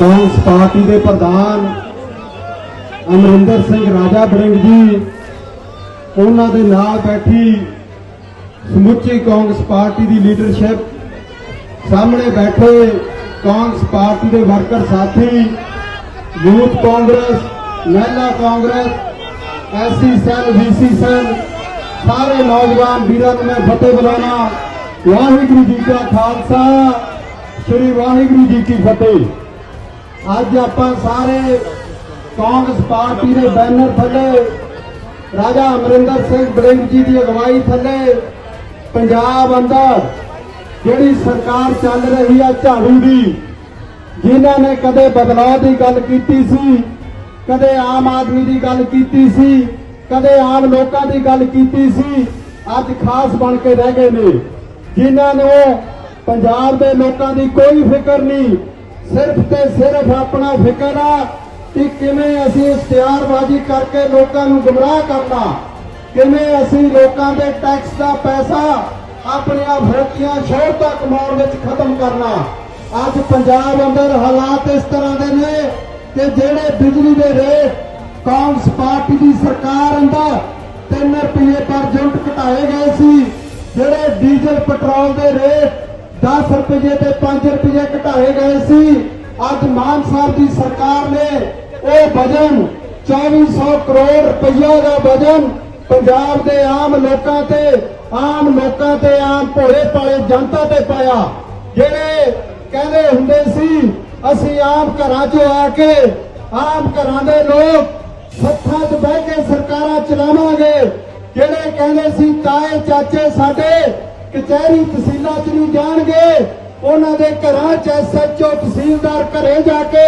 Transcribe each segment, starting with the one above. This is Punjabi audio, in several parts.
ਕਾਂਗਰਸ ਪਾਰਟੀ ਦੇ ਪ੍ਰਧਾਨ ਅਮਰਿੰਦਰ ਸਿੰਘ ਰਾਜਾ ਬੜਿੰਗ ਜੀ, ਉਹਨਾਂ ਦੇ ਨਾਲ ਬੈਠੀ ਸਮੁੱਚੀ ਕਾਂਗਰਸ ਪਾਰਟੀ ਦੀ ਲੀਡਰਸ਼ਿਪ, ਸਾਹਮਣੇ ਬੈਠੇ ਕਾਂਗਰਸ ਪਾਰਟੀ ਦੇ ਵਰਕਰ ਸਾਥੀ, ਯੂਥ ਕਾਂਗਰਸ, ਮਹਿਲਾ Congress, SC cell, VC cell, ਸਾਰੇ ਨੌਜਵਾਨ ਵੀਰਾਂ ਨੂੰ ਮੈਂ ਫਤਿਹ ਬੁਲਾਉਣਾ। ਵਾਹਿਗੁਰੂ ਜੀ ਕਾ ਖਾਲਸਾ, ਸ੍ਰੀ ਵਾਹਿਗੁਰੂ ਜੀ ਕੀ ਫਤਿਹ। ਅੱਜ ਆਪਾਂ ਸਾਰੇ ਕਾਂਗਰਸ ਪਾਰਟੀ ਦੇ ਬੈਨਰ ਥੱਲੇ, ਰਾਜਾ ਅਮਰਿੰਦਰ ਸਿੰਘ ਬੜਿੰਗ ਜੀ ਦੀ ਅਗਵਾਈ ਥੱਲੇ ਪੰਜਾਬ ਅੰਦਰ ਜਿਹੜੀ ਸਰਕਾਰ ਚੱਲ ਰਹੀ ਆ ਝਾੜੂ ਦੀ, ਜਿਨ੍ਹਾਂ ਨੇ ਕਦੇ ਬਦਲਾਅ ਦੀ ਗੱਲ ਕੀਤੀ ਸੀ, ਕਦੇ ਆਮ ਆਦਮੀ ਦੀ ਗੱਲ ਕੀਤੀ ਸੀ, ਕਦੇ ਆਮ ਲੋਕਾਂ ਦੀ ਗੱਲ ਕੀਤੀ ਸੀ, ਅੱਜ ਖਾਸ ਬਣ ਕੇ ਰਹਿ ਗਏ ਨੇ। ਜਿਨ੍ਹਾਂ ਨੂੰ ਪੰਜਾਬ ਦੇ ਲੋਕਾਂ ਦੀ ਕੋਈ ਫਿਕਰ ਨਹੀਂ ਸਿਰਫ ਤੇ ਸਿਰਫ ਆਪਣਾ ਫਿਕਰ ਆ ਕਿ ਕਿਵੇਂ ਅਸੀਂ ਇਸ਼ਤਿਹਾਰਬਾਜ਼ੀ ਕਰਕੇ ਲੋਕਾਂ ਨੂੰ ਗੁੰਮਰਾਹ ਕਰਨਾ, ਕਿਵੇਂ ਅਸੀਂ ਲੋਕਾਂ ਦੇ ਟੈਕਸ ਦਾ ਪੈਸਾ ਆਪਣੀਆਂ ਫੋਕੀਆਂ ਸ਼ੋਹਰਤਾਂ ਕਮਾਉਣ ਵਿੱਚ ਖਤਮ ਕਰਨਾ। ਅੱਜ ਪੰਜਾਬ ਅੰਦਰ ਹਾਲਾਤ ਇਸ ਤਰ੍ਹਾਂ ਦੇ ਨੇ ਕਿ ਜਿਹੜੇ ਬਿਜਲੀ ਦੇ ਰੇਟ ਕਾਂਗਰਸ ਪਾਰਟੀ ਦੀ ਸਰਕਾਰ ਅੰਦਰ 3 ਰੁਪਏ ਪਰ ਯੂਨਿਟ ਘਟਾਏ ਗਏ ਸੀ, ਜਿਹੜੇ ਡੀਜ਼ਲ, ਪੈਟਰੋਲ ਦੇ ਰੇਟ 10 ਰੁਪਏ ਤੇ 5 ਰੁਪਏ ਘਟਾਏ ਗਏ ਸੀ ਅੱਜ ਮਾਨ ਸਾਹਿਬ ਦੀ ਸਰਕਾਰ ਨੇ ਉਹ ਵਜਨ 2400 ਕਰੋੜ ਰੁਪਈਆ ਦਾ ਵਜਨ ਪੰਜਾਬ ਦੇ ਆਮ ਲੋਕਾਂ ਤੇ ਆਮ ਲੋਕਾਂ ਤੇ ਆਮ ਭੋਲੇ ਭਾਲੇ ਜਨਤਾ ਤੇ ਪਾਇਆ ਜਿਹੜੇ ਕਹਿੰਦੇ ਹੁੰਦੇ ਸੀ ਅਸੀਂ ਆਮ ਘਰਾਂ 'ਚੋਂ ਆ ਕੇ ਆਮ ਘਰਾਂ ਦੇ ਲੋਕ ਸੱਥਾਂ 'ਚ ਬਹਿ ਕੇ ਸਰਕਾਰਾਂ ਚਲਾਵਾਂਗੇ ਜਿਹੜੇ ਕਹਿੰਦੇ ਸੀ ਤਾਏ ਚਾਚੇ ਸਾਡੇ ਕਚਹਿਰੀ ਤਹਿਸੀਲਾਂ 'ਚ ਨਹੀਂ ਜਾਣਗੇ। ਉਹਨਾਂ ਦੇ ਘਰਾਂ 'ਚ ਐਸਐਚਓ ਤਹਿਸੀਲਦਾਰ ਘਰੇ ਜਾ ਕੇ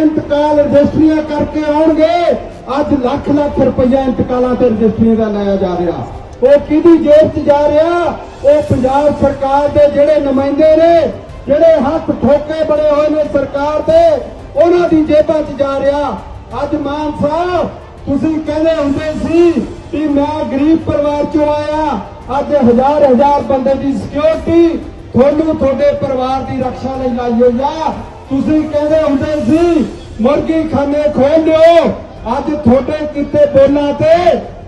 ਇੰਤਕਾਲ ਰਜਿਸਟਰੀਆਂ ਕਰਕੇ ਆਉਣਗੇ। ਅੱਜ ਲੱਖ ਲੱਖ ਰੁਪਈਆ ਇੰਤਕਾਲਾਂ ਤੇ ਰਜਿਸਟਰੀਆਂ ਦਾ ਲਾਇਆ ਜਾ ਰਿਹਾ। ਉਹ ਕਿਹਦੀ ਜੇਬ 'ਚ ਜਾ ਰਿਹਾ? ਉਹ ਪੰਜਾਬ ਸਰਕਾਰ ਦੇ ਜਿਹੜੇ ਨੁਮਾਇੰਦੇ ਨੇ, ਜਿਹੜੇ ਹੱਥ ਠੋਕੇ ਬਣੇ ਹੋਏ ਨੇ ਸਰਕਾਰ ਦੇ, ਉਹਨਾਂ ਦੀ ਜੇਬਾਂ 'ਚ ਜਾ ਰਿਹਾ। ਅੱਜ ਮਾਨ ਸਾਹਿਬ, ਤੁਸੀਂ ਕਹਿੰਦੇ ਹੁੰਦੇ ਸੀ ਕਿ ਮੈਂ ਗਰੀਬ ਪਰਿਵਾਰ ਚੋਂ ਆਇਆ। ਅੱਜ ਹਜ਼ਾਰ ਹਜ਼ਾਰ ਬੰਦੇ ਦੀ ਸਿਕਿਉਰਿਟੀ ਤੁਹਾਨੂੰ ਤੁਹਾਡੇ ਪਰਿਵਾਰ ਦੀ ਰੱਖਿਆ ਲਈ ਲਾਈ ਹੋਈ ਆ। ਤੁਸੀਂ ਕਹਿੰਦੇ ਹੁੰਦੇ ਸੀ ਮੁਰਗੀ ਖਾਨੇ ਖੋਲ ਲਿਓ। ਅੱਜ ਤੁਹਾਡੇ ਕਿਤੇ ਬੋਲਾਂ ਤੇ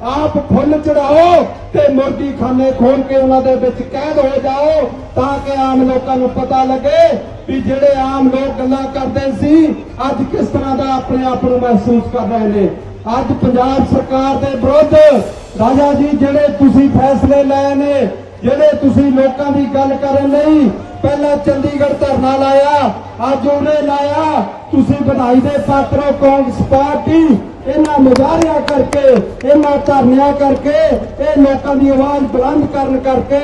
ਆਪ ਫੁੱਲ ਚੜਾਓ ਤੇ ਮੁਰਗੀ ਖਾਨੇ ਖੋਲ ਕੇ ਉਹਨਾਂ ਦੇ ਵਿੱਚ ਕੈਦ ਹੋ ਜਾਓ ਤਾਂ ਕਿ ਆਮ ਲੋਕਾਂ ਨੂੰ ਪਤਾ ਲੱਗੇ ਵੀ ਜਿਹੜੇ ਆਮ ਲੋਕ ਗੱਲਾਂ ਕਰਦੇ ਸੀ, ਅੱਜ ਕਿਸ ਤਰ੍ਹਾਂ ਦਾ ਆਪਣੇ ਆਪ ਨੂੰ ਮਹਿਸੂਸ ਕਰ ਰਹੇ ਨੇ। ਅੱਜ ਪੰਜਾਬ ਸਰਕਾਰ ਦੇ ਵਿਰੁੱਧ ਰਾਜਾ ਜੀ, ਜਿਹੜੇ ਤੁਸੀਂ ਫੈਸਲੇ ਲਏ ਨੇ, ਜਿਹੜੇ ਤੁਸੀਂ ਲੋਕਾਂ ਦੀ ਗੱਲ ਕਰਨ ਲਈ ਪਹਿਲਾਂ ਚੰਡੀਗੜ੍ਹ ਧਰਨਾ ਲਾਇਆ, ਅੱਜ ਉਹਨੇ ਲਾਇਆ। ਤੁਸੀਂ ਵਧਾਈ ਦੇ ਪਾਤਰੋ ਕਾਂਗਰਸ ਪਾਰਟੀ, ਇਹਨਾਂ ਮੁਜ਼ਾਹਰਿਆਂ ਕਰਕੇ, ਇਹਨਾਂ ਧਰਨਿਆਂ ਕਰਕੇ, ਇਹ ਲੋਕਾਂ ਦੀ ਆਵਾਜ਼ ਬੁਲੰਦ ਕਰਨ ਕਰਕੇ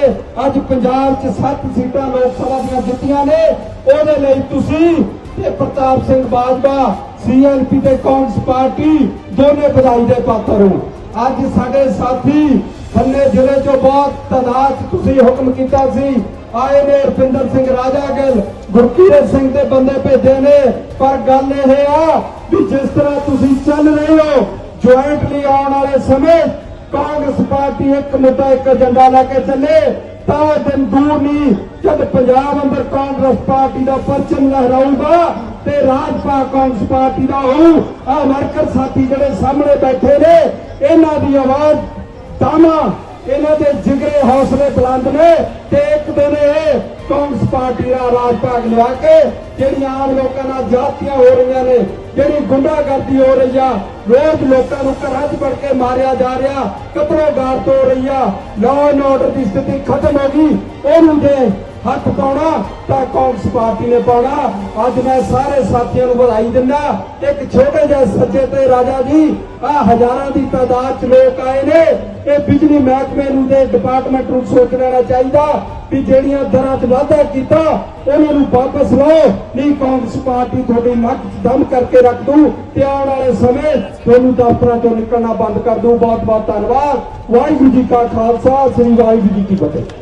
ਅੱਜ ਪੰਜਾਬ 'ਚ 7 ਸੀਟਾਂ ਲੋਕ ਸਭਾ ਦੀਆਂ ਜਿੱਤੀਆਂ ਨੇ। ਉਹਦੇ ਲਈ ਤੁਸੀਂ ਤੇ ਪ੍ਰਤਾਪ ਸਿੰਘ ਬਾਜਵਾ, ਸੀਐਲਪੀ ਤੇ ਕਾਂਗਰਸ ਪਾਰਟੀ, ਦੋਨੇ ਵਧਾਈ ਦੇ ਪਾਤਰ ਹੋ। ਅੱਜ ਸਾਡੇ ਸਾਥੀ ਖੰਨੇ ਜ਼ਿਲ੍ਹੇ ਚੋਂ ਬਹੁਤ ਤਾਦਾਦ ਤੁਸੀਂ ਹੁਕਮ ਕੀਤਾ ਸੀ। ਆਏ ਨੇ ਰਪਿੰਦਰ ਸਿੰਘ ਰਾਜਾ ਗੁਰਕੀਰਤ ਸਿੰਘ ਦੇ ਬੰਦੇ ਭੇਜੇ ਨੇ। ਪਰ ਗੱਲ ਇਹ ਆ ਵੀ ਜਿਸ ਤਰ੍ਹਾਂ ਤੁਸੀਂ ਚੱਲ ਰਹੇ ਹੋ ਜੁਆਇੰਟਲੀ ਆਉਣ ਵਾਲੇ ਸਮੇਂ ਕਾਂਗਰਸ ਪਾਰਟੀ ਇੱਕ ਮੁੱਦਾ, ਇੱਕ ਏਜੰਡਾ ਲੈ ਕੇ ਚੱਲੇ, ਤਾਂ ਦਿਨ ਦੂਰ ਨਹੀਂ, ਜਦ ਪੰਜਾਬ ਅੰਦਰ ਕਾਂਗਰਸ ਪਾਰਟੀ ਦਾ ਪਰਚਮ ਲਹਿਰਾਊਗਾ ਤੇ ਰਾਜਪਾ ਕਾਂਗਰਸ ਪਾਰਟੀ ਦਾ ਹੋਊ ਆ ਵਰਕਰ ਸਾਥੀ ਜਿਹੜੇ ਸਾਹਮਣੇ ਬੈਠੇ ਨੇ, ਇਹਨਾਂ ਦੀ ਆਵਾਜ਼ ਤਾਮਾ ਇਹਨਾਂ ਦੇ ਜਿਗਰੇ ਹੌਸਲੇ ਬੁਲੰਦ ਨੇ ਤੇ ਇੱਕ ਦਿਨ ਇਹ ਕਾਂਗਰਸ ਪਾਰਟੀ ਦਾ ਰਾਜ ਭਾਗ ਲਿਆ ਕੇ ਜਿਹੜੀਆਂ ਆਮ ਲੋਕਾਂ ਨਾਲ ਜਾਤੀਆਂ ਹੋ ਰਹੀਆਂ ਨੇ, ਜਿਹੜੀ ਗੁੰਡਾਗਰਦੀ ਹੋ ਰਹੀ ਆ ਰੋਜ਼ ਲੋਕਾਂ ਨੂੰ ਘਰਾਂ 'ਚ ਵੜ ਕੇ ਮਾਰਿਆ ਜਾ ਰਿਹਾ ਕਤਲੋ ਗਾਰ ਹੋ ਰਹੀ ਆ ਲਾਅ ਐਂਡ ਆਰਡਰ ਦੀ ਸਥਿਤੀ ਖਤਮ ਹੋ ਗਈ, ਉਹਨੂੰ ਦੇ ਹੱਥ ਪਾਉਣਾ ਤਾਂ ਕਾਂਗਰਸ ਪਾਰਟੀ ਨੇ ਪਾਉਣਾ। ਅੱਜ ਮੈਂ ਸਾਰੇ ਸਾਥੀਆਂ ਨੂੰ ਵਧਾਈ ਦਿੰਦਾ। ਇੱਕ ਛੋਟੇ ਜਿਹੇ ਸੱਜੇ ਤੇ ਰਾਜਾ ਜੀ, ਆ ਹਜ਼ਾਰਾਂ ਦੀ ਤਾਦਾਦ ਚ ਲੋਕ ਆਏ ਨੇ। ਇਹ ਬਿਜਲੀ ਮਹਿਕਮੇ ਨੂੰ ਦੇ ਡਿਪਾਰਟਮੈਂਟ ਨੂੰ ਸੋਚ ਲੈਣਾ ਚਾਹੀਦਾ ਵੀ ਜਿਹੜੀਆਂ ਦਰਾਂ 'ਚ ਵਾਧਾ ਕੀਤਾ, ਉਹਨਾਂ ਨੂੰ ਵਾਪਸ ਲਓ। ਨਹੀਂ, ਕਾਂਗਰਸ ਪਾਰਟੀ ਤੁਹਾਡੀ ਨੱਕ ਦਮ ਕਰਕੇ ਰੱਖ ਦੂ ਤੇ ਆਉਣ ਵਾਲੇ ਸਮੇਂ ਤੁਹਾਨੂੰ ਦਫ਼ਤਰਾਂ ਚੋਂ ਨਿਕਲਣਾ ਬੰਦ ਕਰ ਦੂ ਬਹੁਤ ਬਹੁਤ ਧੰਨਵਾਦ। ਵਾਹਿਗੁਰੂ ਜੀ ਕਾ ਖਾਲਸਾ, ਸ੍ਰੀ ਵਾਹਿਗੁਰੂ ਜੀ ਕੀ ਫਤਿਹ।